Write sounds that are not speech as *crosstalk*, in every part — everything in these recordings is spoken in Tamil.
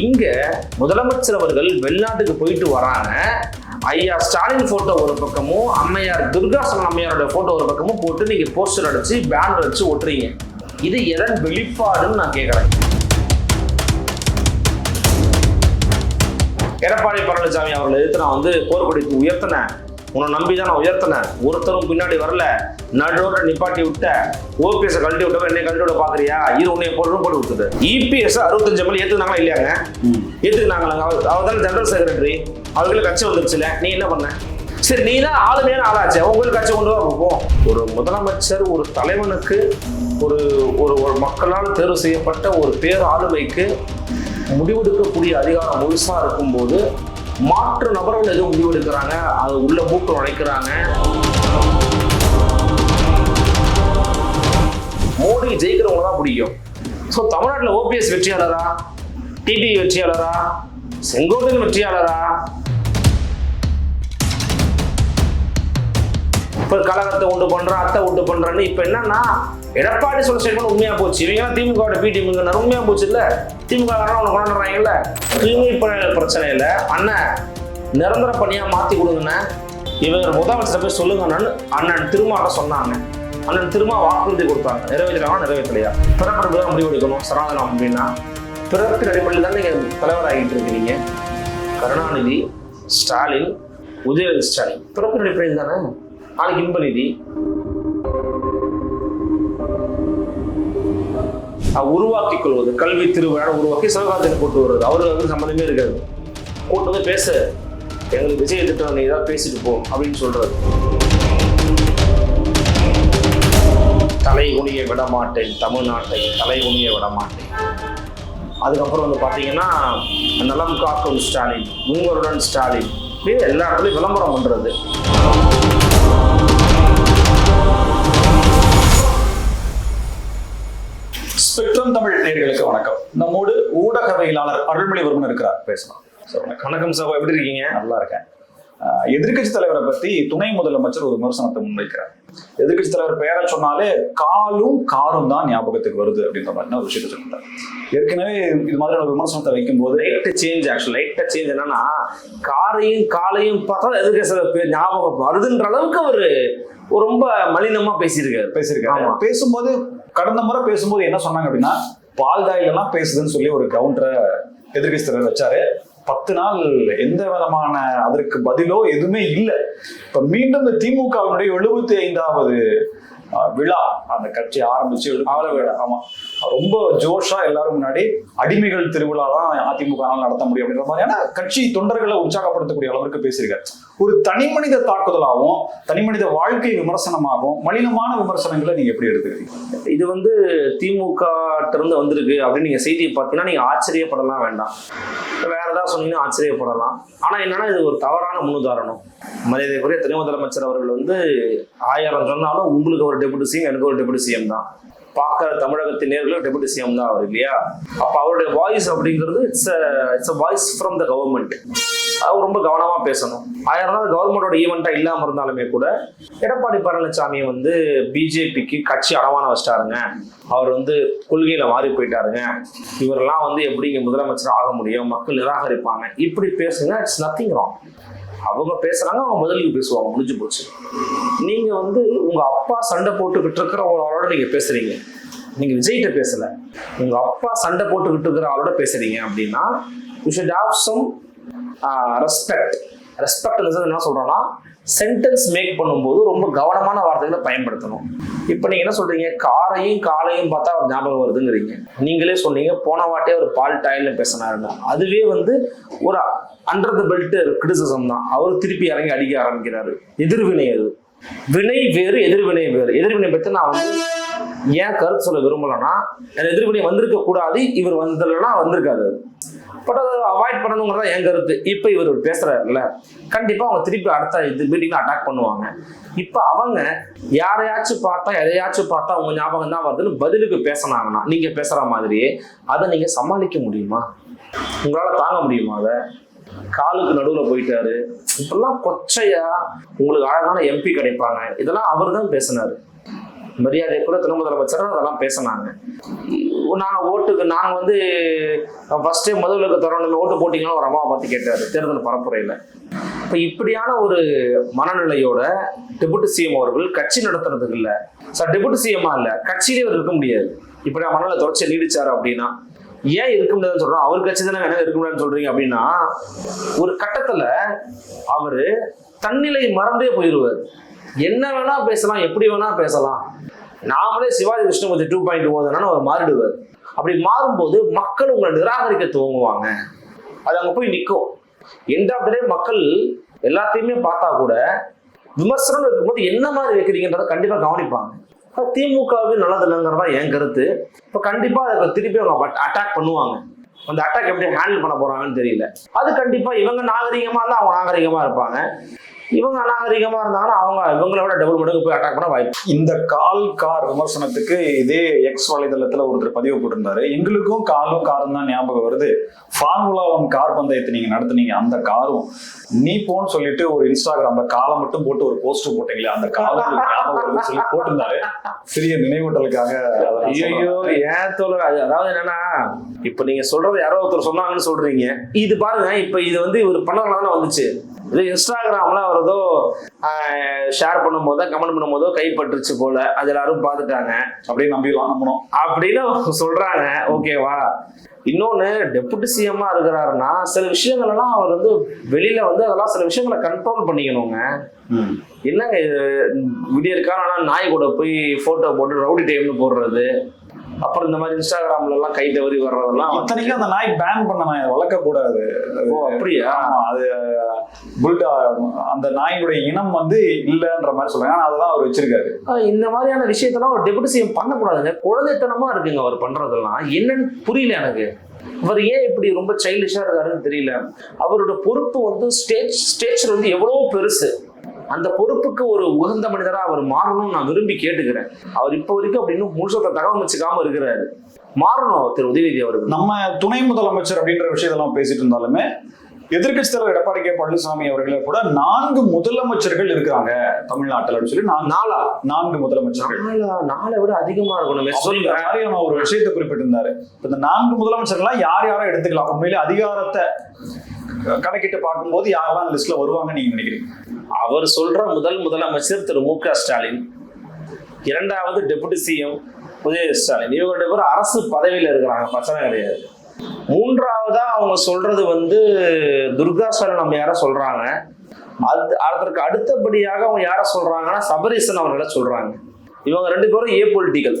இங்க முதலமைச்சர் அவர்கள் வெளிநாட்டுக்கு போயிட்டு வராங்க. ஐயா ஸ்டாலின் போட்டோ ஒரு பக்கமும் அம்மையார் துர்காசன் அம்மையாரோட போட்டோ ஒரு பக்கமும் போட்டு நீங்க போஸ்டர் அடிச்சு பேனர் அடிச்சு ஒட்டுறீங்க. இது எதன் வெளிப்பாடுன்னு நான் கேட்கறேன் எடப்பாடி பழனிசாமி அவர்களை எதிர்த்து நான் வந்து போர்க்கொடிக்கு உயர்த்தினேன். உன்னை நம்பி தான் நான் உயர்த்தினேன். ஒருத்தரும் பின்னாடி வரல. நடுவோட நிப்பாட்டி விட்ட ஓபிஎஸ் கழட்டி விட்டவன் என்னை கழட்டி விட பாக்குறியா இது உன்னை போட்டு போட்டு விட்டுது இபிஎஸ் அறுபத்தஞ்சு மணி ஏத்துனாங்களா இல்லையாங்க? ஏத்துக்கினாங்களா அவர் தானே ஜெனரல் செக்ரட்டரி அவர்களுக்கு கட்சி வந்துருச்சுல. நீ என்ன பண்ண? சரி நீ தான் ஆளுமையான ஆளாச்சு. உங்களுக்கு கட்சி கொண்டு வர போகும் ஒரு முதலமைச்சர் ஒரு தலைவனுக்கு ஒரு ஒரு ஒரு மக்களால் தேர்வு செய்யப்பட்ட ஒரு பேர் ஆளுமைக்கு முடிவெடுக்கக்கூடிய அதிகாரம் முழுசா இருக்கும்போது மாற்று நபர்கள் எதுவும் முடிவெடுக்கிறாங்க? அது உள்ள மூக்கு நுழைக்கிறாங்க. மோடி ஜெயிக்கிறவங்க தான் பிடிக்கும். ஸோ தமிழ்நாட்டில் ஓபிஎஸ் வெற்றியாளரா? டிடி வெற்றியாளரா? செங்கோட்டையன் வெற்றியாளரா? இப்போ கழகத்தை உண்டு பண்ணுறேன் அத்தை உண்டு பண்ணுறேன்னு இப்போ என்னன்னா எடப்பாடி சொல்ல ஸ்டேட்மெண்ட் உண்மையா போச்சு. இவங்க திமுக பி டீமுங்க உண்மையா போச்சு இல்ல? திமுக அவனை கொண்டாடுறாங்கல்ல தூய்மை பணி பிரச்சனையில அண்ணன் நிரந்தர பணியா மாத்தி கொடுங்கண்ணே. இவர் முதலமைச்சர் போய் சொல்லுங்க அண்ணன். அண்ணன் திருமாட்ட சொன்னாங்க. அண்ணன் திருமா வாக்குறுதி கொடுத்தாங்க. நிறைவேற்றுறாங்க நிறைவேற்றலையா? பிறப்பு தான் முடிவு எடுக்கணும். சனாதனம் அப்படின்னா பிறப்பின் அடிப்படையில் தான் நீங்க தலைவராகிட்டு இருக்கிறீங்க. கருணாநிதி ஸ்டாலின் உதயநிதி ஸ்டாலின். பிறப்பின் அடிப்படையில் தானே? நாளைக்கு இன்பநிதி. அஹ் உருவாக்கிக் கொள்வது கல்வி திருவிழா உருவாக்கி சிவகார்த்திகை கூட்டு வருவது. அவருக்கு வந்து சம்மந்தமே இருக்காது. கூட்டு வந்து பேச எங்களுக்கு விஜய திட்டம் நீ ஏதாவது பேசிட்டு போ அப்படின்னு சொல்றது தலை குனிய விட மாட்டேன் தமிழ்நாட்டை தலை குனிய விட மாட்டேன் அதுக்கப்புறம் வந்து பார்த்தீங்கன்னா நலம் காக்கும் ஸ்டாலின் உங்களுடன் ஸ்டாலின். எல்லா இடத்துலையும் விளம்பரம் பண்றது. வணக்கம். நம்மோடு ஊடகவியலாளர் அருள்மொழிவர்மன் இருக்கிறார். பேசலாம். சார் வணக்கம் சகோ எப்படி இருக்கீங்க? நல்லா இருக்கேன். ஆஹ் எதிர்க்கட்சி தலைவரை பத்தி துணை முதலமைச்சர் ஒரு விமர்சனத்தை முன்வைக்கிறார். எதிர்க்கட்சி தலைவர் பெயரை சொன்னாலே காலும் காரும் தான் ஞாபகத்துக்கு வருது அப்படின்ற மாதிரி ஒரு விஷயத்தை சொல்லிட்டார். ஏற்கனவே இது மாதிரி ஒரு விமர்சனத்தை வைக்கும்போது லைட் சேஞ்ச் ஆக்சுவல் லைட்டா சேஞ்ச் என்னன்னா காரையும் காலையும் பார்த்தா பேர் ஞாபகம் வருதுன்ற அளவுக்கு அவரு ஒரு ரொம்ப மலினமா பேசியிருக்காரு. பேசியிருக்காரு. பேசும்போது கடந்த முறை பேசும்போது என்ன சொன்னாங்க அப்படின்னா பால் தாயிலெல்லாம் பேசுதுன்னு சொல்லி ஒரு கவுண்டரை எதிர்கட்சி தலைவர் வச்சாரு. பத்து நாள் எந்த விதமான அதற்கு பதிலோ எதுவுமே இல்லை. இப்ப மீண்டும் இந்த திமுகவினுடைய எழுபத்தி ஐந்தாவது விழா. அந்த கட்சி ஆரம்பிச்சு ஆள ஆமா. ரொம்ப ஜோஷா எல்லாரும் முன்னாடி அடிமைகள் திருவிழா தான் அதிமுக நடத்த முடியும் அப்படின்ற மாதிரியான கட்சி தொண்டர்களை உற்சாகப்படுத்தக்கூடிய அளவிற்கு பேசியிருக்காரு. ஒரு தனி மனித தாக்குதலாகவும் தனி மனித வாழ்க்கை விமர்சனமாகவும் மலினமான விமர்சனங்களை நீங்க எப்படி எடுத்துக்கிறீங்க? இது வந்து திமுக இருந்து வந்திருக்கு அப்படின்னு நீங்க செய்தியை பார்த்தீங்கன்னா நீங்க ஆச்சரியப்படலாம் வேண்டாம். வேற ஏதாவது சொன்னீங்கன்னா ஆச்சரியப்படலாம். ஆனா என்னன்னா இது ஒரு தவறான முன்னுதாரணம். மரியாதைக்குரிய துணை முதலமைச்சர் அவர்கள் வந்து ஆயிரம் சொன்னாலும் உங்களுக்கு ஒரு டெபுட்டி சிஎம் எனக்கு ஒரு டெபுட்டி சிஎம் தான். பார்க்குற தமிழகத்தின் நேர்களும் டெபுட்டி சிஎம் தான் அவர் இல்லையா? அப்போ அவருடைய வாய்ஸ் அப்படிங்கிறது it's it's a voice from the government அவர் ரொம்ப கவனமாக பேசணும். ஆயிரம் நாள் கவர்மெண்டோட ஈவெண்ட்டாக இல்லாமல் இருந்தாலுமே கூட எடப்பாடி பழனிசாமியை வந்து பிஜேபிக்கு கட்சி அடமான வச்சிட்டாருங்க. அவர் வந்து கொள்கையில் மாறி போயிட்டாருங்க. இவரெல்லாம் வந்து எப்படிங்க முதலமைச்சர் ஆக முடியும்? மக்கள் நிராகரிப்பாங்க. இப்படி பேசுங்க இட்ஸ் நத்திங் ராங் அவங்க பேசுறாங்க அவங்க முதலில் பேசுவாங்க முடிஞ்சு போச்சு. நீங்க வந்து உங்க அப்பா சண்டை போட்டுக்கிட்டு இருக்கிற ஒரு ஆளோட நீங்க பேசுறீங்க. நீங்க விஜய்கிட்ட பேசல. உங்க அப்பா சண்டை போட்டுக்கிட்டு இருக்கிற ஆளோட பேசுறீங்க அப்படின்னா you should have some respect respect என்ன சொல்றோம்னா சென்டென்ஸ் மேக் பண்ணும்போது ரொம்ப கவனமான வார்த்தைகளை பயன்படுத்தணும். இப்போ நீங்க என்ன சொல்றீங்க? காரையும் காலையும் பார்த்தா அவர் ஞாபகம் வருதுங்கிறீங்க. நீங்களே சொன்னீங்க போன வாட்டே ஒரு பால் டாயில்னு பேசினாருங்க. அதுவே வந்து ஒரு அண்டர் த பெல்ட் கிரிட்டிசிசம் தான். அவர் திருப்பி இறங்கி அடிக்க ஆரம்பிக்கிறாரு. எதிர்வினை அது. வினை வேறு எதிர்வினை வேறு. எதிர்வினை பற்றி நான் வந்து ஏன் கருத்து சொல்ல விரும்பலைன்னா அந்த எதிர்வினை வந்திருக்க கூடாது இவர் வந்ததுலன்னா வந்திருக்காது. பட் அதை அவாய்ட் பண்ணணுங்கிறதா என் கருத்து. இப்போ இவர் பேசுறாருல்ல கண்டிப்பா அவங்க திருப்பி அடுத்த இது மீட்டிங்ல அட்டாக் பண்ணுவாங்க. இப்போ அவங்க யாரையாச்சும் பார்த்தா எதையாச்சும் பார்த்தா உங்க ஞாபகம் தான் வருதுன்னு பதிலுக்கு பேசினாங்கன்னா நீங்க பேசுற மாதிரியே அதை நீங்க சமாளிக்க முடியுமா? உங்களால தாங்க முடியுமா அதை? காலுக்கு நடுவில் போயிட்டாரு. இப்பெல்லாம் கொச்சையா உங்களுக்கு அழகான எம்பி கிடைப்பாங்க. இதெல்லாம் அவர் தான் பேசினாரு. மரியாதை கூட துணை முதலமைச்சர் அதெல்லாம் பேசினாங்க. நாங்கள் ஓட்டுக்கு நாங்கள் வந்து ஃபர்ஸ்ட் முதல்ல முதல்வருக்கு ஓட்டு போட்டீங்கன்னா ஒரு அம்மாவை பார்த்து கேட்டார் தேர்தல் பரப்புரையில். இப்போ இப்படியான ஒரு மனநிலையோட டெபுட்டி சிஎம் அவர்கள் கட்சி நடத்துறதுக்கு இல்லை. சார் டெபுட்டி சிஎம்மா இல்லை. கட்சியிலே அவர் இருக்க முடியாது. இப்படி மனநிலை தொடர்ச்சி நீடிச்சார் அப்படின்னா ஏன் இருக்க முடியாதுன்னு சொல்றோம்? அவர் கட்சி தானே என்ன இருக்க முடியாதுன்னு சொல்றீங்க அப்படின்னா ஒரு கட்டத்துல அவரு தன்னிலை மறந்தே போயிடுவார் என்ன வேணா பேசலாம் எப்படி வேணா பேசலாம். நாமளே சிவாஜி கிருஷ்ணமூர்த்தி டூ பாயிண்ட் ஓதுனா அவர் மாறிடுவார். அப்படி மாறும்போது மக்கள் உங்களை நிராகரிக்க துவங்குவாங்க. அது அங்கே போய் நிற்கும் எண்ட் ஆஃப் த டே மக்கள் எல்லாத்தையுமே பார்த்தா கூட விமர்சனம் இருக்கும்போது என்ன மாதிரி வைக்கிறீங்கன்றத கண்டிப்பாக கவனிப்பாங்க. அது திமுகவுக்கு நல்லது இல்லைங்கிறதா என் கருத்து. இப்போ கண்டிப்பாக அதை திருப்பி அவங்க அட்டாக் பண்ணுவாங்க. அந்த அட்டாக் எப்படி ஹேண்டில் பண்ண போறாங்கன்னு தெரியல. அது கண்டிப்பா இவங்க நாகரிகமா இருந்தால் அவங்க நாகரிகமா இருப்பாங்க. இவங்க அநாகரிகமா இருந்தாங்கன்னா அவங்க இவங்கள விட டபுள் மடங்கு போய் அட்டாக் பண்ண வாய்ப்பு. இந்த கால் கார் விமர்சனத்துக்கு இதே எக்ஸ் வலைதளத்துல ஒருத்தர் பதிவு போட்டிருந்தாரு. எங்களுக்கும் காலும் காரும் தான் ஞாபகம் வருது. ஃபார்முலா ஒன் கார் பந்தயத்தை நீங்க நடத்துனீங்க. அந்த காரும் நீ போன்னு சொல்லிட்டு ஒரு இன்ஸ்டாகிராம்ல காலை மட்டும் போட்டு ஒரு போஸ்ட் போட்டீங்களே அந்த காலம் ஞாபகம் சொல்லி போட்டிருந்தாரு. சிறிய நினைவூட்டலுக்காக. ஐயோ ஏன் தோழர்? அது அதாவது என்னன்னா இப்ப நீங்க சொல்றது யாரோ ஒருத்தர் சொன்னாங்கன்னு சொல்றீங்க. இது பாருங்க இப்ப இது வந்து இவர் பண்ணதுனால தானே வந்துச்சு. இது இன்ஸ்டாகிராம்ல அவர் ஏதோ ஷேர் பண்ணும்போதோ கமெண்ட் பண்ணும்போதோ கைப்பற்றுச்சு போல. அது எல்லாரும் பார்த்துட்டாங்க. அப்படியே நம்பிடலாம் நம்பணும். அப்படின்னு சொல்றாங்க. ஓகேவா இன்னொன்னு டெபுட்டி சிஎம்மா இருக்கிறாருன்னா சில விஷயங்கள் எல்லாம் அவர் வந்து வெளியில வந்து அதெல்லாம் சில விஷயங்களை கண்ட்ரோல் பண்ணிக்கணுங்க. என்னங்க இது? விடியற்கான ஆனா நாய் கூட போய் போட்டோ போட்டு ரவுடி டைம்னு போடுறது. அப்புறம் இந்த மாதிரி இன்ஸ்டாகிராம்ல எல்லாம் கை தவறி வர்றதெல்லாம் இத்தனைக்கும் அந்த நாய் பேன் பண்ண நாய் வளர்க்க கூடாது ஓ அப்படியா? அது புல்டா அந்த நாயினுடைய இனம் வந்து இல்லைன்ற மாதிரி சொல்றாங்க. ஆனா அதெல்லாம் அவர் வச்சிருக்காரு. இந்த மாதிரியான விஷயத்தெல்லாம் ஒரு டெபுட்டி சிஎம் பண்ணக்கூடாதுங்க. குழந்தைத்தனமா இருக்குங்க அவர் பண்றதெல்லாம். என்னன்னு புரியல எனக்கு. அவர் ஏன் இப்படி ரொம்ப சைல்டிஷா இருக்காருன்னு தெரியல. அவரோட பொறுப்பு வந்து ஸ்டேஜ் ஸ்டேச்சர் வந்து எவ்வளவோ பெருசு. அந்த பொறுப்புக்கு ஒரு உகந்த மனிதரா அவர் மாறணும்னு நான் விரும்பி கேட்டுக்கிறேன். அவர் இப்போ வரைக்கும் அப்படின்னு முழுசத்தை தகவமைச்சுக்காம இருக்கிறாரு. மாறணும் திரு உதயநிதி அவருக்கு நம்ம துணை முதலமைச்சர் அப்படின்ற விஷயத்தெல்லாம் பேசிட்டு இருந்தாலுமே எதிர்க்கட்சி தலைவர் எடப்பாடி கே பழனிசாமி அவர்களே கூட நான்கு முதலமைச்சர்கள் இருக்கிறாங்க தமிழ்நாட்டில் சொல்லி நான் நாளா நான்கு முதலமைச்சர்கள். நாளா விட அதிகமா இருக்கணுமே. சொல்லுங்க ஒரு விஷயத்தை குறிப்பிட்டிருந்தாரு. இந்த நான்கு முதலமைச்சர்கள்லாம் யார் யாரோ எடுத்துக்கலாம். உண்மையிலே அதிகாரத்தை கணக்கிட்டு பார்க்கும்போது யாரெல்லாம் அந்த லிஸ்ட்ல வருவாங்கன்னு நீங்க நினைக்கிறீங்க? அவர் சொல்ற முதல் முதலமைச்சர் திரு மு க ஸ்டாலின். இரண்டாவது டெபுட்டி சிஎம் உதய ஸ்டாலின். இவங்க ரெண்டு பேரும் அரசு பதவியில இருக்கிறாங்க. பிரச்சனை கிடையாது. மூன்றாவதா அவங்க சொல்றது வந்து துர்காஸ்வரன் நம்ம யார சொல்றாங்க? அது அதற்கு அடுத்தபடியாக அவங்க யார சொல்றாங்கன்னா சபரீசன் அவர்களை சொல்றாங்க. இவங்க ரெண்டு பேரும் ஏ பொலிட்டிக்கல்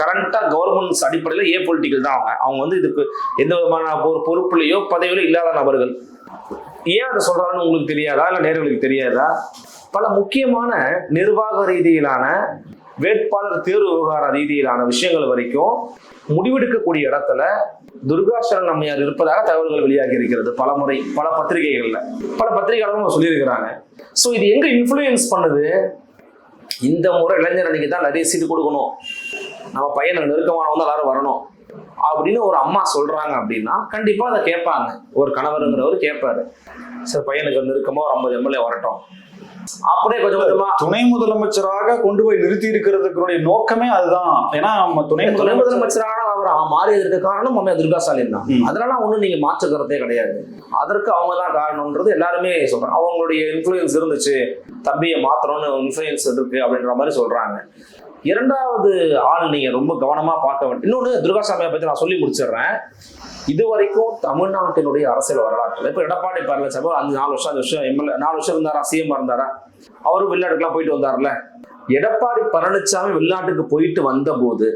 கரண்டா கவர்மெண்ட்ஸ் அடிப்படையில் ஏ பொலிட்டிக்கல் தான் அவங்க. அவங்க வந்து இதுக்கு எந்த விதமான ஒரு பொறுப்புலையோ பதவியிலோ இல்லாத நபர்கள். ஏன் அதை சொல்றாங்கன்னு உங்களுக்கு தெரியாதா? இல்லை நேர்களுக்கு தெரியாதா? பல முக்கியமான நிர்வாக ரீதியிலான வேட்பாளர் தேர்வு விவகார ரீதியிலான விஷயங்கள் வரைக்கும் முடிவெடுக்கக்கூடிய இடத்துல துர்காசரன் அம்மையார் இருப்பதாக தகவல்கள் வெளியாகி இருக்கிறது பல முறை பல பத்திரிகைகள்ல. பல பத்திரிகைகளும் சொல்லியிருக்கிறாங்க. ஸோ இது எங்க இன்ஃப்ளூயன்ஸ் பண்ணுது? இந்த முறை இளைஞர் அன்னைக்கு தான் நிறைய சீட்டு கொடுக்கணும். நம்ம பையனுக்கு நெருக்கமானவங்க எல்லாரும் வரணும். அப்படின்னு ஒரு அம்மா சொல்றாங்க அப்படின்னா கண்டிப்பா அதை கேட்பாங்க. ஒரு கணவருங்கிறவர் கேட்பாரு. சரி பையனுக்கு நெருக்கமா ஒரு ஐம்பது எம்எல்ஏ வரட்டும். அப்படியே கொஞ்சம் கொஞ்சமா துணை முதலமைச்சராக கொண்டு போய் நிறுத்தி இருக்கிறதுக்கு நோக்கமே அதுதான். ஏன்னா துணை துணை முதலமைச்சர் முதலமைச்சரான அவர் மாறியதற்கு காரணம் மம்மையா துர்கா ஸ்டாலின் தான். அதனால ஒன்றும் நீங்க மாற்றுக்கிறதே கிடையாது. அதற்கு அவங்க தான் காரணம்ன்றது எல்லாருமே சொல்றாங்க. அவங்களுடைய இன்ஃப்ளூயன்ஸ் இருந்துச்சு. தம்பியை மாத்தணும்னு இன்ஃப்ளூயன்ஸ் இருக்கு அப்படின்ற மாதிரி சொல்றாங்க. இரண்டாவது ஆள் நீங்க ரொம்ப கவனமா பார்க்க வேண்டிய இன்னொன்று துர்காசாமியை பத்தி நான் சொல்லி முடிச்சிடுறேன். இது வரைக்கும் தமிழ்நாட்டினுடைய அரசியல் வரலாற்றுல இப்போ எடப்பாடி பழனிசாமி அஞ்சு நாலு வருஷம் அஞ்சு வருஷம் எம்எல்ஏ நாலு வருஷம் இருந்தாரா சிஎம் இருந்தாரா? அவரும் வெளிநாட்டுக்குலாம் போயிட்டு வந்தார்ல எடப்பாடி பழனிசாமி வெளிநாட்டுக்கு போயிட்டு வந்தபோது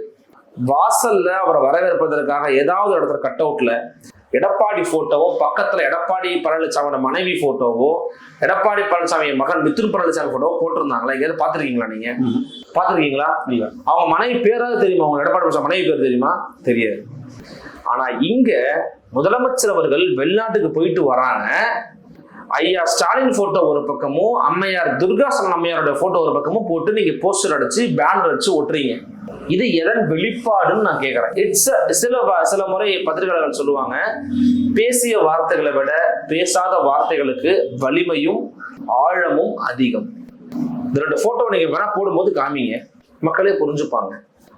வாசல்ல அவரை வரவேற்பதற்காக ஏதாவது இடத்துல கட் அவுட்ல எடப்பாடி போட்டோவோ பக்கத்துல எடப்பாடி பழனிசாமியோட மனைவி போட்டோவோ எடப்பாடி பழனிசாமி மகன் மிதுன் பழனிசாமி போட்டோவோ போட்டிருந்தாங்களா? எங்கேயாவது பாத்திருக்கீங்களா நீங்க. பாத்திருக்கீங்களா அவங்க மனைவி பேராவது தெரியுமா? அவங்க எடப்பாடி பழனிசாமி மனைவி பேர் தெரியுமா? தெரியாது. ஆனா இங்க முதலமைச்சர் அவர்கள் வெளிநாட்டுக்கு போயிட்டு வராங்க. ஐயா ஸ்டாலின் போட்டோ ஒரு பக்கமும் அம்மையார் துர்காசன் அம்மையாரோட போட்டோ ஒரு பக்கமும் போட்டு நீங்க போஸ்டர் அடிச்சு பேனர் அடிச்சு ஒட்டுறீங்க. இது எதன் வெளிப்பாடுன்னு நான் கேட்கறேன் இட்ஸ் சில வ- சில முறை பத்திரிகையாளர்கள் சொல்லுவாங்க பேசிய வார்த்தைகளை விட பேசாத வார்த்தைகளுக்கு வலிமையும் ஆழமும் அதிகம். இந்த ரெண்டு போட்டோ நீங்க வேணா போடும்போது காமிங்க. மக்களே புரிஞ்சுப்பாங்க.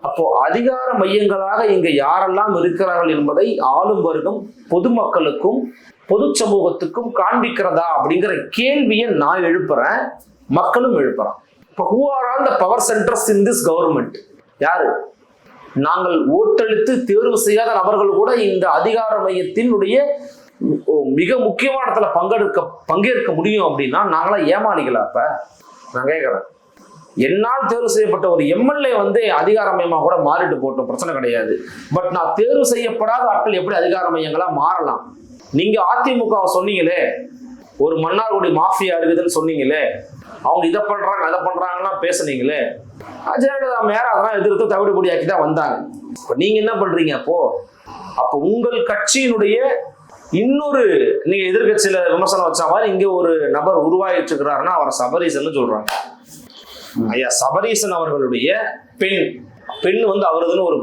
அப்போ அதிகார மையங்களாக இங்க யாரெல்லாம் இருக்கிறார்கள் என்பதை ஆளும் வர்க்கம் பொதுமக்களுக்கும் பொது சமூகத்துக்கும் காண்பிக்கிறதா அப்படிங்கிற கேள்வியை நான் எழுப்புறேன் மக்களும் எழுப்புறான் இப்போ who are all the power centres in this government யாரு? நாங்கள் ஓட்டளித்து தேர்வு செய்யாத நபர்கள் கூட இந்த அதிகார மையத்தினுடைய மிக முக்கியமான இடத்துல பங்கெடுக்க பங்கேற்க முடியும் அப்படின்னா நாங்களாம் ஏமாளிகளா அப்ப நான் கேட்கிறேன் என்னால் தேர்வு செய்யப்பட்ட ஒரு எம்எல்ஏ வந்து அதிகார மையமாக கூட மாறிட்டு போட்டோம் பிரச்சனை கிடையாது. பட் நான் தேர்வு செய்யப்படாத ஆட்கள் எப்படி அதிகார மையங்களா மாறலாம்? நீங்க அதிமுக சொன்னீங்களே ஒரு மன்னார்குடி மாஃபியா இருக்குதுன்னு சொன்னீங்களே அவங்க இதை பண்றாங்க அதை பண்றாங்கன்னா பேசுனீங்களே ஜெயலலிதா மேல அதெல்லாம் எதிர்த்து தவிடுபடியாக்கி தான் வந்தாங்க. இப்போ நீங்க என்ன பண்றீங்க அப்போ? அப்போ உங்கள் கட்சியினுடைய இன்னொரு நீங்க எதிர்கட்சியில விமர்சனம் வச்ச மாதிரி இங்க ஒரு நபர் உருவாகிட்டு இருக்கிறாருன்னா அவரை சபரீசன் சொல்றாங்க. ஐயா சபரீசன் அவர்களுடைய பெண். பெண் வந்து அவரதுன்னு ஒரு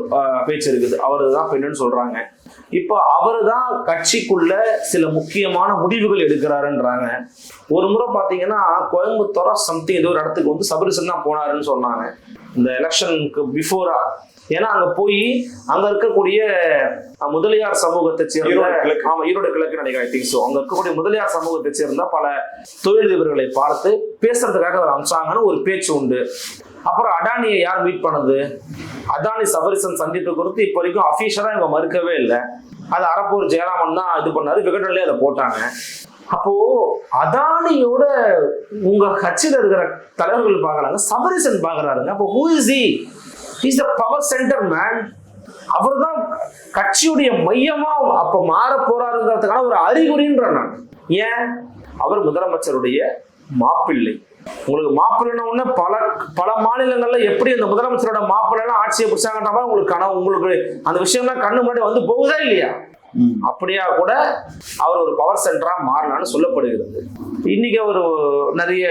பேச்சு இருக்குது. அவரு தான் பெண்ணுன்னு சொல்றாங்க. இப்போ அவரு தான் கட்சிக்குள்ள சில முக்கியமான முடிவுகள் எடுக்கிறாருன்றாங்க. ஒரு முறை பாத்தீங்கன்னா கோயம்புத்தூரா சம்திங் ஏதோ ஒரு இடத்துக்கு வந்து சபரீசன் தான் போனாருன்னு சொன்னாங்க. இந்த எலெக்ஷனுக்கு பிஃபோரா ஏன்னா அங்க போய் அங்க இருக்கக்கூடிய முதலியார் சமூகத்தை சேர்ந்த. ஆமா ஈரோடு கிழக்கு நினைக்கிறேன் திங்க் ஸோ அங்க இருக்கக்கூடிய முதலியார் சமூகத்தை சேர்ந்த பல தொழிலதிபர்களை பார்த்து பேசுறதுக்காக அவர் அம்சாங்கன்னு ஒரு பேச்சு உண்டு. அப்புறம் அடானியை யார் மீட் பண்ணது? அதானி சபரிசன் சந்திப்பு குறித்து இப்போ வரைக்கும் அஃபீஷியலாக இவங்க மறுக்கவே இல்லை. அது அரப்பூர் ஜெயராமன் தான் இது பண்ணாரு. விகடன்லேயே அதை போட்டாங்க. அப்போ அதானியோட உங்க கட்சியில் இருக்கிற தலைவர்கள் பார்க்குறாங்க சபரிசன் பார்க்குறாருங்க. அப்போ who is he is the power centre man அவர் தான் கட்சியுடைய மையமா அப்ப மாற போறாருங்கிறதுக்கான ஒரு அறிகுறின்ற நான். ஏன்? அவர் முதலமைச்சருடைய மாப்பிள்ளை. உங்களுக்கு மாப்பிள்ளைன்னு பல பல மாநிலங்கள்ல எப்படி அந்த முதலமைச்சரோட மாப்பிள்ளை எல்லாம் ஆட்சியை பிடிச்சாங்கன்ற மாதிரி உங்களுக்கு கனவு உங்களுக்கு அந்த விஷயம்லாம் கண்ணு முன்னாடி வந்து போகுதா இல்லையா? அப்படியா கூட அவர் ஒரு பவர் சென்டரா மாறினான்னு சொல்லப்படுகிறது. இன்னைக்கு அவர் நிறைய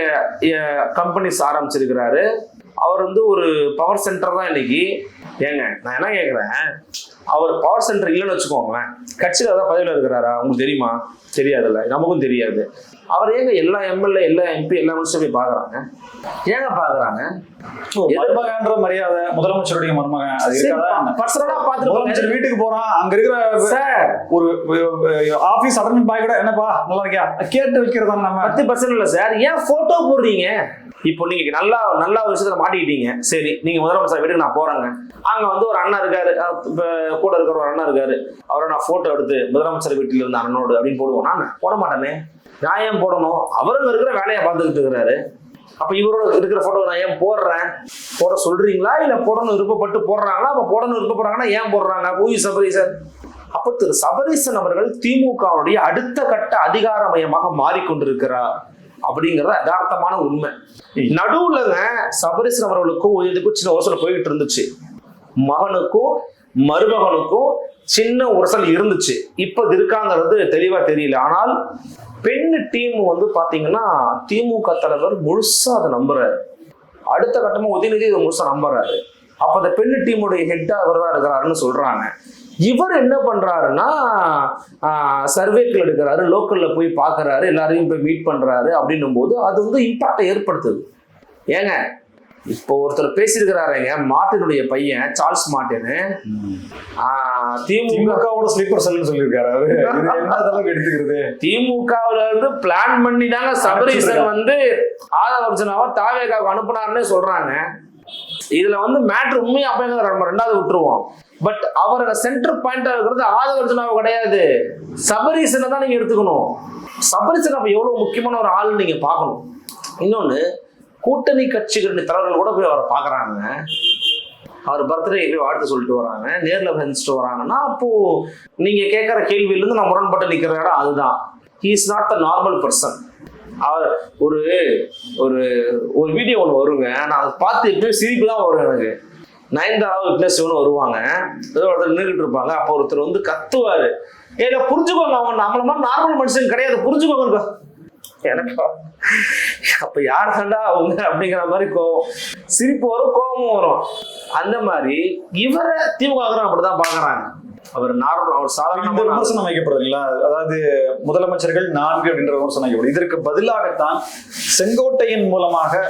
கம்பெனிஸ் ஆரம்பிச்சிருக்கிறாரு. அவர் வந்து ஒரு பவர் சென்டர் தான் இன்னைக்கு. ஏங்க நான் என்ன கேட்குறேன் அவர் பவர் சென்டர் இல்லைன்னு வச்சுக்கோங்களேன். கட்சியில் ஏதாவது பதவியில் இருக்கிறாரா? உங்களுக்கு தெரியுமா? தெரியாதுல்ல. நமக்கும் தெரியாது. அவர் ஏங்க எல்லா எம்எல்ஏ எல்லா எம்பி எல்லா மனுஷன் போய் பார்க்குறாங்க? ஏங்க பார்க்குறாங்க? மருமகன்ற மரியாதை முதலமைச்சருடைய மருமகன் முதலமைச்சர் வீட்டுக்கு போறான் அங்க இருக்கிற சார். ஒரு ஆபீஸ் அட்டர்ன் பாய் கூட என்னப்பா நல்லா இருக்கியா? கேட்டு வைக்கிறதா நம்ம. பத்து பர்சன்ட் இல்லை சார். ஏன் போட்டோ போடுறீங்க? இப்போ நீங்க நல்லா நல்லா ஒரு விஷயத்துல மாட்டிக்கிட்டீங்க. சரி நீங்க முதலமைச்சர் வீட்டுக்கு நான் போறேங்க. அங்க வந்து ஒரு அண்ணா இருக்காரு. கூட இருக்கிற ஒரு அண்ணா இருக்காரு. அவரை நான் போட்டோ எடுத்து முதலமைச்சர் வீட்டில் இருந்த அண்ணனோடு அப்படின்னு போடுவோம். நான் போட மாட்டேனே. நான் ஏன் போடணும். அவரும் இருக்கிற வேலையை பார்த்துக்கிட்டு இருக்கிறாரு. அப்போ இவரோட இருக்கிற ஃபோட்டோ நான் ஏன் போடுறேன்? போட சொல்றீங்களா? இல்லை போடணும் விருப்பப்பட்டு போடுறாங்களா? அப்போ போடணும் விருப்பப்படுறாங்கன்னா ஏன் போடுறாங்க? பூவி சபரீசன். அப்போ திரு சபரீசன் அவர்கள் திமுகவுடைய அடுத்த கட்ட அதிகாரமயமாக மாறிக்கொண்டிருக்கிறார். அப்படிங்கிறது யதார்த்தமான உண்மை. நடுவுலங்க சபரீசன் அவர்களுக்கும் ஒரு இதுக்கும் சின்ன உரசல் போய்கிட்டு இருந்துச்சு. மகனுக்கும் மருமகனுக்கும் சின்ன உரசல் இருந்துச்சு. இப்ப இது இருக்காங்கிறது தெளிவா தெரியல. ஆனால் பெண் டீம் வந்து பார்த்தீங்கன்னா திமுக தலைவர் முழுசா அதை நம்புறாரு. அடுத்த கட்டமாக உதயநிதி இதை முழுசா நம்புறாரு. அப்ப அந்த பெண்ணு டீமுடைய ஹெட்டா அவர் தான் இருக்கிறாருன்னு சொல்றாங்க. இவர் என்ன பண்றாருன்னா சர்வேக்கள் எடுக்கிறாரு லோக்கல்ல போய் பார்க்கறாரு எல்லாரையும் போய் மீட் பண்றாரு அப்படின்னும் போது அது வந்து இம்பாக்டை ஏற்படுத்துது. ஏங்க இப்போ ஒருத்தர் பேசியிருக்கிறாருங்க மார்ட்டினுடைய பையன் சார்ல்ஸ் திமுக திமுகவோட ஸ்லீப்பர் செல்னு சொல்லியிருக்காரு அவரு. இது *laughs* என்ன அளவுக்கு எடுத்துக்கிறது? திமுகவுல இருந்து பிளான் பண்ணி தாங்க சபரீசன் வந்து ஆதவர்ஜனாவை தாவேகாவுக்கு அனுப்புனாருன்னே சொல்றாங்க. இதுல வந்து மேட்ரு உண்மையா அப்ப நம்ம ரெண்டாவது விட்டுருவோம். பட் அவரோட சென்டர் பாயிண்டா இருக்கிறது ஆதவர்ஜனாவை கிடையாது. சபரீசனை தான் நீங்க எடுத்துக்கணும். சபரீசன் அப்ப எவ்வளவு முக்கியமான ஒரு ஆள் நீங்க பார்க்கணும். இன்னொன்னு கூட்டணி கட்சிகளின் தலைவர்கள் கூட போய் அவரை பார்க்குறாங்க. அவர் பர்த்டே போய் வாழ்த்து சொல்லிட்டு வராங்க. நேரில் சந்திச்சுட்டு வராங்கன்னா அப்போ நீங்கள் கேட்குற கேள்வியிலேருந்து நான் முரண்பட்டு நிற்கிற இடம் அதுதான். He is not the normal person அவர் ஒரு ஒரு ஒரு வீடியோ ஒன்று வருங்க. நான் அதை பார்த்து எப்பயும் சிரிப்பு தான் வரும் எனக்கு. நயன்தாராவும் விக்னேஷ் சிவனும் வருவாங்க. ஏதோ ஒருத்தர் நின்றுட்டு இருப்பாங்க. அப்போ ஒருத்தர் வந்து கத்துவார். ஏங்க புரிஞ்சுக்கோங்க அவன் நம்மள மாதிரி நார்மல் மனுஷன் கிடையாது. புரிஞ்சுக்கோங்க. எனக்கும். அப்ப யார் சண்டா அவங்க அப்படிங்கிற மாதிரி கோவம். சிரிப்பு வரும் கோபமும் வரும். அந்த மாதிரி இவரை திமுக அப்படிதான் பாக்குறாங்க. அவர் நார்மல் அவர் இந்த சாதாரண விமர்சனம் வைக்கப்படுதுங்களா? அதாவது முதலமைச்சர்கள் நான்கு அப்படின்ற விமர்சனம் வைக்கப்படுது இதற்கு பதிலாகத்தான் செங்கோட்டையின் மூலமாக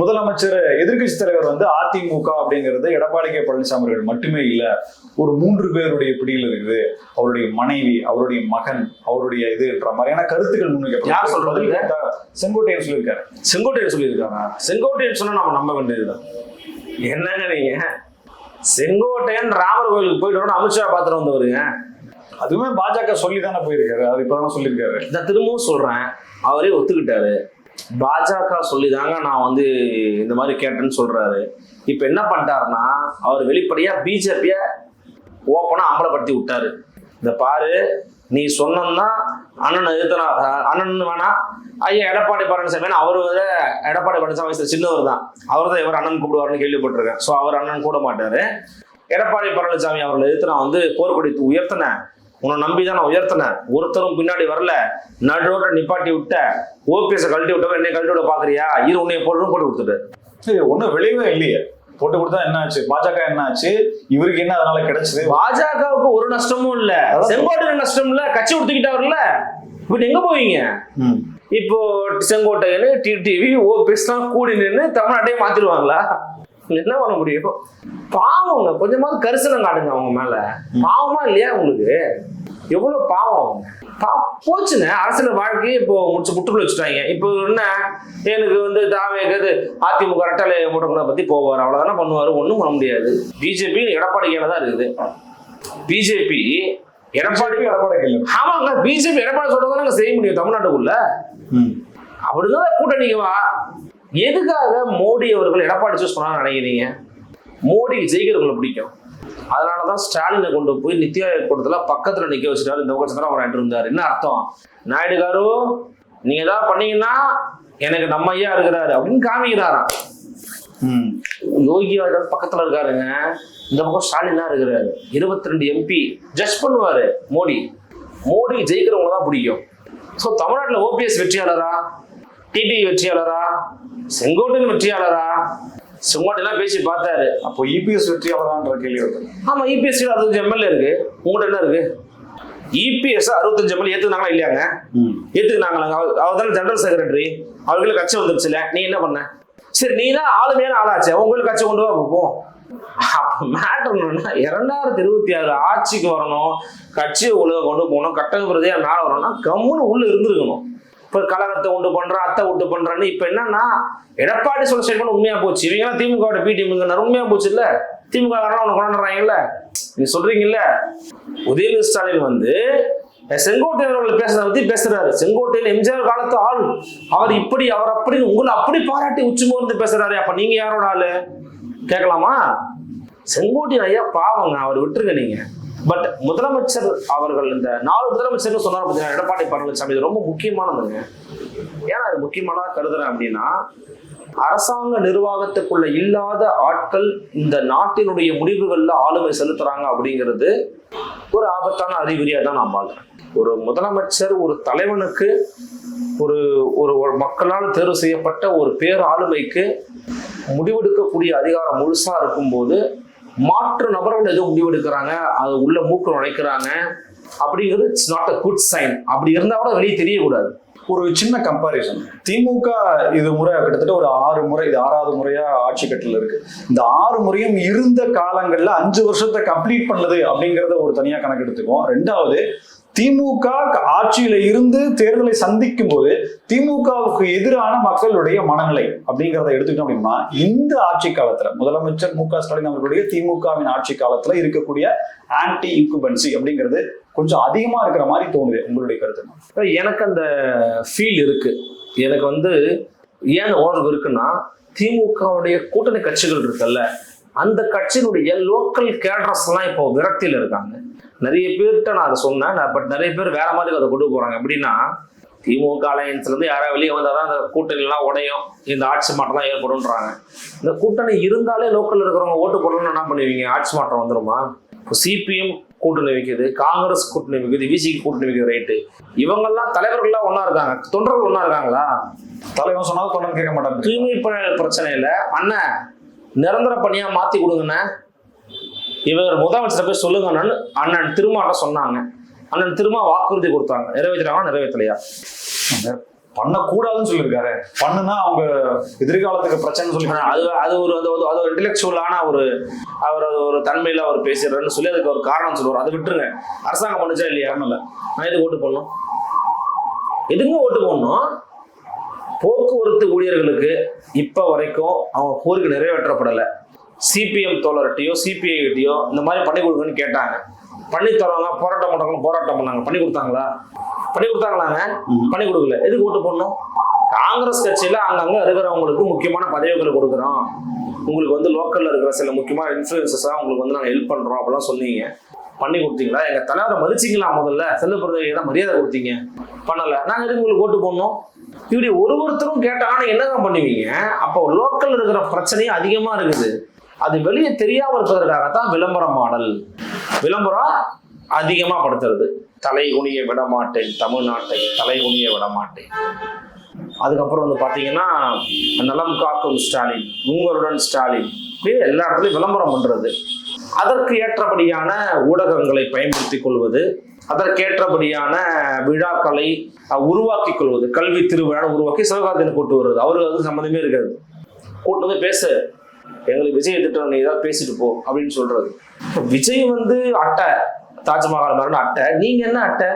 முதலமைச்சர் எதிர்க்கட்சி தலைவர் வந்து அதிமுக அப்படிங்கிறது எடப்பாடி கே. பழனிசாமி அவர்கள் மட்டுமே இல்ல ஒரு மூன்று பேருடைய பிடியில் இருக்குது. அவருடைய மனைவி அவருடைய மகன் அவருடைய இதுன்ற மாதிரியான கருத்துக்கள் முன்வைக்க யார் சொல்றது? செங்கோட்டையன் சொல்லியிருக்காரு. செங்கோட்டையன் சொல்லியிருக்காங்க செங்கோட்டையன் சொன்னா நம்ம நம்ப வேண்டியதுதான். என்னங்க நீங்க? செங்கோட்டையன் ராமர் கோயிலுக்கு போயிட்டு அமித்ஷா பார்த்துட்டு வந்தவருங்க. அதுவுமே பாஜக சொல்லி தானே போயிருக்காரு. அது இப்பதானே சொல்லியிருக்காரு. நான் திரும்பவும் சொல்றேன். அவரே ஒத்துக்கிட்டாரு. பாஜக சொல்லிதாங்க நான் வந்து இந்த மாதிரி கேட்டேன்னு சொல்றாரு. இப்ப என்ன பண்ணிட்டாருன்னா அவர் வெளிப்படையா பிஜேபிய ஓப்பனா அம்பலப்படுத்தி விட்டாரு. இந்த பாரு நீ சொன்னா அண்ணன் எதிர்த்தனா அண்ணன் வேணா ஐயா எடப்பாடி பழனிசாமி ஏன்னா அவர் வந்து எடப்பாடி பழனிசாமி வயசுல சின்னவர் தான். அவர் தான் இவர் அண்ணன் கூப்பிடுவாருன்னு கேள்விப்பட்டிருக்கேன். ஸோ அவர் அண்ணன் கூட மாட்டாரு. எடப்பாடி பழனிசாமி அவர்களை எதிர்த்து நான் வந்து போர்க்கொடி உயர்த்தினேன். உன்னை நம்பி தான் நான் உயர்த்தினேன். ஒருத்தரும் பின்னாடி வரல. நடுவோட நிப்பாட்டி விட்ட ஓபிஎஸ் கழட்டி விட்டவன் என்னை கழட்டி விட பாக்குறியா? இரு உன்னை போட்டு போட்டு கொடுத்துட்டு. சரி ஒன்றும் விளைவே இல்லையே. போட்டு கொடுத்தா என்ன ஆச்சு? பாஜக என்ன ஆச்சு? இவருக்கு என்ன அதனால கிடைச்சது? பாஜகவுக்கு ஒரு நஷ்டமும் இல்ல. செங்கோட்டையன் நஷ்டம் இல்ல. கட்சி கொடுத்துக்கிட்டாருல்ல இப்ப எங்க போவீங்க. இப்போ செங்கோட்டையன் டிடிவி ஓபிஎஸ்லாம் கூடி நின்று தமிழ்நாட்டையே மாத்திடுவாங்களா? என்ன பண்ண முடியும் பாவங்க கொஞ்சமாவது கரிசனம் காட்டுங்க அவங்க மேல. பாவமா இல்லையா உங்களுக்கு? எவ்வளவு பாவம்? பா போச்சுங்க அரசியல் வாழ்க்கையை இப்போ முடிச்சு முட்டுக்குள்ள வச்சுட்டாங்க. இப்போ என்ன? எனக்கு வந்து தாவேக்கு அதிமுக ரெட்டாலை முடக்குனை பத்தி போவார் அவ்வளவுதானே பண்ணுவாரு? ஒண்ணும் பண்ண முடியாது. பிஜேபி எடப்பாடி கையில தான் இருக்குது. பிஜேபி எடப்பாடி எடப்பாடி. ஆமாங்க. பிஜேபி எடப்பாடி சொல்றதானங்க செய்ய முடியும் தமிழ்நாட்டுக்குள்ள. ம். அப்படிதான் கூட்டணிக்கு வா. எதுக்காக மோடி அவர்கள் எடப்பாடி சூஸ் பண்ணான்னு நினைக்கிறீங்க? மோடிக்கு ஜெயிக்கிறவங்களை பிடிக்கும். அதனால தான் ஸ்டாலினை கொண்டு போய் நித்தி ஆயோக் கூட்டத்துல பக்கத்துல நிக்க வச்சுட்டாரு. இந்த பக்கம் சந்திரபாபு நாயுடு இருந்தாரு. என்ன அர்த்தம்? நாயுடு காரு நீங்க ஏதாவது பண்ணீங்கன்னா எனக்கு நம்ம ஐயா இருக்கிறாரு அப்படின்னு காமிக்கிறாராம். ம். யோகி பக்கத்துல இருக்காருங்க. இந்த பக்கம் ஸ்டாலின் தான் இருக்கிறாரு. இருபத்தி ரெண்டு எம்பி ஜட்ஜ் பண்ணுவாரு மோடி. மோடி ஜெயிக்கிறவங்க தான் பிடிக்கும். ஸோ தமிழ்நாட்டில் ஓபிஎஸ் வெற்றியாளரா? டிடி வெற்றியாளரா? செங்கோட்டையன் வெற்றியாளரா? செங்கோட்டையெல்லாம் பேசி பார்த்தாரு. அப்போ இபிஎஸ் வெற்றியாளரான்ற கேள்வி வருது ஆமா E இபிஎஸ் அறுபத்தஞ்சு எம்எல்ஏ இருக்கு. உங்கள்கிட்ட என்ன இருக்கு? E இபிஎஸ் அறுபத்தஞ்சு எம்எல்ஏ ஏத்துனாங்களா இல்லையாங்க. ஏத்துக்கினாங்களாங்க அவர் தானே ஜெனரல் செக்ரட்டரி அவர்களுக்கு கட்சி வந்துருச்சுல நீ என்ன பண்ண? சரி நீ தான் ஆளுமையான ஆளாச்சு. உங்களுக்கு கட்சி கொண்டு வா பார்ப்போம் மேட்டர் என்னன்னா இரண்டாயிரத்தி இருபத்தி ஆறு ஆட்சிக்கு வரணும். கட்சியை ஒழுங்கா கொண்டு போகணும். கட்டண பிரதியா மேல வரணும்னா கம்முன்னு உள்ள இருந்திருக்கணும். இப்போ கழகத்தை உண்டு பண்ணுறோம் அத்தை உண்டு பண்ணுறான்னு இப்போ என்னன்னா எடப்பாடி சொல்ல ஸ்டேட்மெண்ட் உண்மையாக போச்சு. இவங்க திமுகவோட பிடிஎம் உண்மையாக போச்சு இல்லை? திமுக ஒன்று கொண்டாடுறாங்கல்ல? நீ சொல்றீங்கல்ல? உதயநிதி ஸ்டாலின் வந்து செங்கோட்டையன் அவர்கள் பேசுறத பத்தி பேசுறாரு. செங்கோட்டையன் எம்ஜிஆர் காலத்து ஆள். அவர் இப்படி அவர் அப்படி உங்களை அப்படி பாராட்டி உச்சி மோர்ந்து பேசுறாரு. அப்ப நீங்க யாரோட ஆளு? கேட்கலாமா? செங்கோட்டையன் ஐயா பாவங்க. அவர் விட்டுருங்க நீங்க. பட் முதலமைச்சர் அவர்கள் இந்த நாலு முதலமைச்சர்னு சொன்னார் பார்த்தீங்கன்னா எடப்பாடி பழனிசாமி இது ரொம்ப முக்கியமானதுங்க. ஏன் அது முக்கியமானதாக கருதுறேன் அப்படின்னா அரசாங்க நிர்வாகத்துக்குள்ள இல்லாத ஆட்கள் இந்த நாட்டினுடைய முடிவுகள்ல ஆளுமை செலுத்துறாங்க அப்படிங்கிறது ஒரு ஆபத்தான அறிகுறியா தான் நான் பார்க்குறேன். ஒரு முதலமைச்சர் ஒரு தலைவனுக்கு ஒரு ஒரு ஒரு மக்களால் தேர்வு செய்யப்பட்ட ஒரு பேர் ஆளுமைக்கு முடிவெடுக்கக்கூடிய அதிகாரம் முழுசா இருக்கும்போது மாற்று நபர்கள் எதுவும் முடிவெடுக்கிறாங்க அது உள்ள மூக்கு நுழைக்கிறாங்க அப்படிங்கிறது it's not a good sign அப்படி இருந்தால் கூட வெளியே தெரியக்கூடாது. ஒரு சின்ன கம்பாரிசன் திமுக இது முறை கிட்டத்தட்ட ஒரு ஆறு முறை இது ஆறாவது முறையா ஆட்சி கட்டில் இருக்கு. இந்த ஆறு முறையும் இருந்த காலங்கள்ல அஞ்சு வருஷத்தை கம்ப்ளீட் பண்ணது அப்படிங்கறத ஒரு தனியா கணக்கு எடுத்துக்குவோம் ரெண்டாவது திமுக ஆட்சியில இருந்து தேர்தலை சந்திக்கும் போது திமுகவுக்கு எதிரான மக்களுடைய மனநிலை அப்படிங்கிறத எடுத்துக்கிட்டோம் அப்படின்னா இந்த ஆட்சி காலத்துல முதலமைச்சர் மு க ஸ்டாலின் அவர்களுடைய திமுகவின் ஆட்சி காலத்துல இருக்கக்கூடிய ஆன்டி இன்குபன்சி அப்படிங்கிறது கொஞ்சம் அதிகமா இருக்கிற மாதிரி தோணுது. உங்களுடைய கருத்து எனக்கு அந்த ஃபீல் இருக்கு. எனக்கு வந்து ஏன் உணர்வு இருக்குன்னா திமுகவுடைய கூட்டணி கட்சிகள் இருக்குல்ல அந்த கட்சியினுடைய லோக்கல் கேடர்ஸ் எல்லாம் இப்போ விரக்தியில் இருக்காங்க. நிறைய பேர்கிட்ட நான் அதை சொன்னேன். பட் நிறைய பேர் வேற மாதிரி அதை கொண்டு போறாங்க. எப்படின்னா திமுக அலையன்ஸ்ல இருந்து யாராவது வெளியே வந்தாதான் அந்த கூட்டணி எல்லாம் உடையும். இந்த ஆட்சி மாற்றம்லாம் ஏற்படும்ன்றாங்க. இந்த கூட்டணி இருந்தாலே லோக்கல்ல இருக்கிறவங்க ஓட்டு போடணும்னு என்ன பண்ணுவீங்க? ஆட்சி மாற்றம் வந்துருமா? இப்போ சிபிஎம் கூட்டணி வைக்குது காங்கிரஸ் கூட்டணி வைக்குது விசிக்கு கூட்டணி வைக்குது ரைட்டு. இவங்கெல்லாம் தலைவர்கள்லாம் ஒண்ணா இருக்காங்க. தொண்டர்கள் ஒண்ணா இருக்காங்களா? தலைவன் சொன்னாலும் தொண்டன் கேட்க மாட்டாங்க. தூய்மை பணியாளர் பிரச்சனை இல்ல அண்ணன் நிரந்தர பணியா மாத்தி கொடுங்கண்ணே. இவர் முதலமைச்சர் போய் சொல்லுங்கன்னு அண்ணன். திருமாட்ட சொன்னாங்க. அண்ணன் திருமா வாக்குறுதி கொடுத்தாங்க. நிறைவேற்றுறாங்களா நிறைவேற்றலையா? பண்ணக்கூடாதுன்னு சொல்லியிருக்காரு. பண்ணுனா அவங்க எதிர்காலத்துக்கு பிரச்சனை சொல்லி அது அது ஒரு அது ஒரு- அது ஒரு இன்டெலெக்சுவலான ஒரு அவர் அது ஒரு தன்மையில அவர் பேசுறாருன்னு சொல்லி அதுக்கு ஒரு காரணம் சொல்லுவார். அதை விட்டுருங்க. அரசாங்கம் பண்ணுச்சா இல்லையா? பண்ணல. நான் எதுக்கு ஓட்டு போடணும்? எதுங்க ஓட்டு போடணும்? போக்குவரத்து ஊழியர்களுக்கு இப்போ வரைக்கும் அவங்க கோரிக்கை நிறைவேற்றப்படலை. சிபிஎம் தோழர்கிட்டயோ சிபிஐ கிட்டயோ இந்த மாதிரி பண்ணி கொடுங்கன்னு கேட்டாங்க. பண்ணி தருவாங்க போராட்டம் பண்ணுறாங்க போராட்டம் பண்ணாங்க. பண்ணி கொடுத்தாங்களா? பண்ணி கொடுத்தாங்களாங்க. பண்ணி கொடுக்கல. எதுக்கு ஓட்டு போடணும்? காங்கிரஸ் கட்சியில அங்கங்க இருக்கிறவங்களுக்கு முக்கியமான பதவிகளை கொடுக்குறோம். உங்களுக்கு வந்து லோக்கல்ல இருக்கிற சில முக்கியமான இன்ஃபுளுசஸா உங்களுக்கு வந்து நாங்கள் ஹெல்ப் பண்றோம் அப்படிலாம் சொன்னீங்க. பண்ணி கொடுத்தீங்களா? எங்க தலைவரை மதிச்சிங்களா முதல்ல? செல்ல பிறந்தவங்க தான் மரியாதை கொடுத்தீங்க. பண்ணல. நாங்க எதுக்கு உங்களுக்கு ஓட்டு போடணும்? இப்படி ஒரு ஒருத்தரும் கேட்டாங்கன்னா என்னங்க பண்ணுவீங்க? அப்போ லோக்கல் இருக்கிற பிரச்சனையும் அதிகமா இருக்குது. அது வெளியே தெரியாமல் இருப்பதற்காகத்தான் விளம்பர மாடல். விளம்பரம் அதிகமா படுத்துறது. தலை குனிய விட மாட்டேன் தமிழ்நாட்டை தலை குனிய விட மாட்டேன். அதுக்கப்புறம் வந்து பாத்தீங்கன்னா நலம் காக்கும் ஸ்டாலின் உங்களுடன் ஸ்டாலின் எல்லா இடத்துலையும் விளம்பரம் பண்றது. அதற்கு ஏற்றபடியான ஊடகங்களை பயன்படுத்தி கொள்வது அதற்கேற்றபடியான விழாக்களை அஹ், உருவாக்கிக் கொள்வது கல்வி திருவிழா உருவாக்கி சிவகார்த்தியனை கூட்டு வருவது அவருக்கு அது சம்மந்தமே இருக்காது. கூட்டு வந்து பேச. எங்களுக்கு விஜய் திட்டம் நீ ஏதாவது பேசிட்டு போ அப்படின்னு சொல்றது. விஜய் வந்து அட்டை தாஜ்மஹால் மாதிரி அட்டை. நீங்க என்ன அட்டை?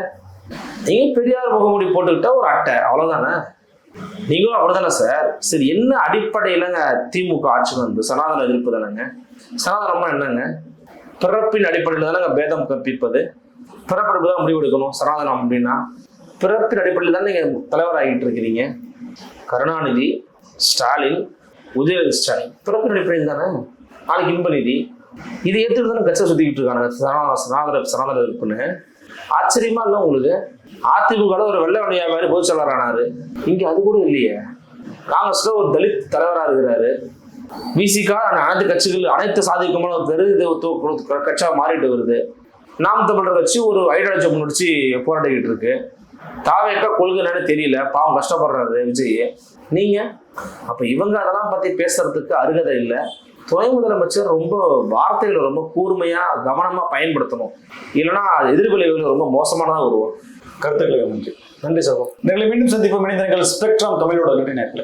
நீங்க பெரியார் முகமூடி போட்டுக்கிட்ட ஒரு அட்டை அவ்வளவுதானே? நீங்களும் அப்படிதானே சார்? சரி என்ன அடிப்படையிலங்க திமுக ஆட்சி வந்து? சனாதன எதிர்ப்பு தானேங்க. சனாதனமா என்னங்க? பிறப்பின் அடிப்படையில் தானங்க பேதம் கற்பிப்பது பிறப்பெடுப்பு தான் முடிவு எடுக்கணும் சனாதனம் அப்படின்னா. பிறப்பின் அடிப்படையில் தான் நீங்க தலைவராகிட்டு இருக்கிறீங்க. கருணாநிதி ஸ்டாலின் உதயநிதி ஸ்டாலின். பிறப்பின் அடிப்படையில் தானே? நாளைக்கு இன்பநிதி இதை ஏற்றுட்டு தானே கட்சியை சுற்றிக்கிட்டு இருக்காங்க சனாதன சனாதன சனாதன ஆச்சரியமா இல்லை உங்களுக்கு? அதிமுக ஒரு வெள்ள வணியா மாதிரி பொதுச் செயலாளர் ஆனாரு. இங்க அது கூட இல்லையே. காங்கிரஸ்ல ஒரு தலித் தலைவராக இருக்கிறாரு. விசிகா அனைத்து கட்சிகள் அனைத்து சாதிக்குமான ஒரு பெரு இது கட்சியாக மாறிட்டு வருது. நாம் தமிழர் கட்சி ஒரு ஐடியாலஜி முன்னடிச்சு போராடிக்கிட்டு இருக்கு. தாவேக்கா கொள்கை என்னன்னு தெரியல. பாவம் கஷ்டப்படுறாரு விஜய் நீங்க அப்ப இவங்க அதெல்லாம் பத்தி பேசுறதுக்கு அருகதை இல்லை. துணை முதலமைச்சர் ரொம்ப வார்த்தைகளை ரொம்ப கூர்மையா கவனமா பயன்படுத்தணும். இல்லைன்னா எதிர்விளைவுகள் ரொம்ப மோசமானதான் உருவம் கருத்துக்களை நன்றி. நன்றி சகோ. நேர்களை மீண்டும் சந்திப்போம். இணைந்தர்கள் ஸ்பெக்ட்ரம் தமிழோட நன்றி நேர்களை.